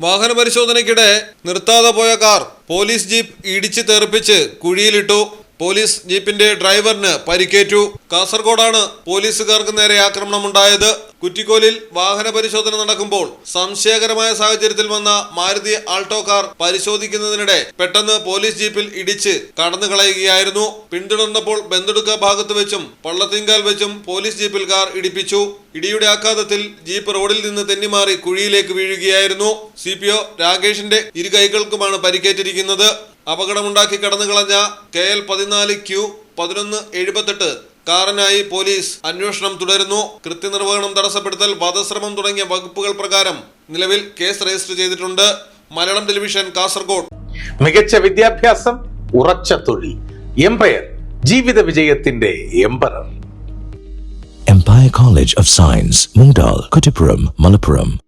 വാഹന പരിശോധനയ്ക്കിടെ നിർത്താതെ പോയ കാർ പോലീസ് ജീപ്പ് ഇടിച്ച് തെറിപ്പിച്ച് കുഴിയിലിട്ടു. പോലീസ് ജീപ്പിന്റെ ഡ്രൈവറിന് പരിക്കേറ്റു. കാസർഗോഡാണ് പോലീസുകാർക്ക് നേരെ ആക്രമണമുണ്ടായത്. കുറ്റിക്കോലിൽ വാഹന പരിശോധന നടക്കുമ്പോൾ സംശയകരമായ സാഹചര്യത്തിൽ വന്ന മാരുതി ആൾട്ടോ കാർ പരിശോധിക്കുന്നതിനിടെ പെട്ടെന്ന് പോലീസ് ജീപ്പിൽ ഇടിച്ച് കടന്നു കളയുകയായിരുന്നു പിന്തുടർന്നപ്പോൾ ബന്ധുടുക്ക ഭാഗത്ത് വെച്ചും പള്ളത്തിങ്കാൽ വെച്ചും പോലീസ് ജീപ്പിൽ കാർ ഇടിപ്പിച്ചു. ഇടിയുടെ ആഘാതത്തിൽ ജീപ്പ് റോഡിൽ നിന്ന് തെന്നിമാറി കുഴിയിലേക്ക് വീഴുകയായിരുന്നു. സി പി ഒ രാകേഷിന്റെ ഇരു കൈകൾക്കുമാണ് പരിക്കേറ്റിരിക്കുന്നത്. അപകടമുണ്ടാക്കി കടന്നു കളഞ്ഞ കെ എൽ പതിനാല് ക്യു പതിനൊന്ന് എഴുപത്തെട്ട് കാറിനായി പോലീസ് അന്വേഷണം തുടരുന്നു. കൃത്യനിർവഹണം തടസ്സപ്പെടുത്തൽ വധശ്രമം തുടങ്ങിയ വകുപ്പുകൾ പ്രകാരം നിലവിൽ കേസ് രജിസ്റ്റർ ചെയ്തിട്ടുണ്ട്. മലയാളം ടെലിവിഷൻ കാസർഗോഡ്. മികച്ച വിദ്യാഭ്യാസം ഉറച്ച തൊഴിൽ എംപയർ ജീവിത വിജയത്തിന്റെ Empire Empire college of science Moodal Kuttipuram, Malappuram.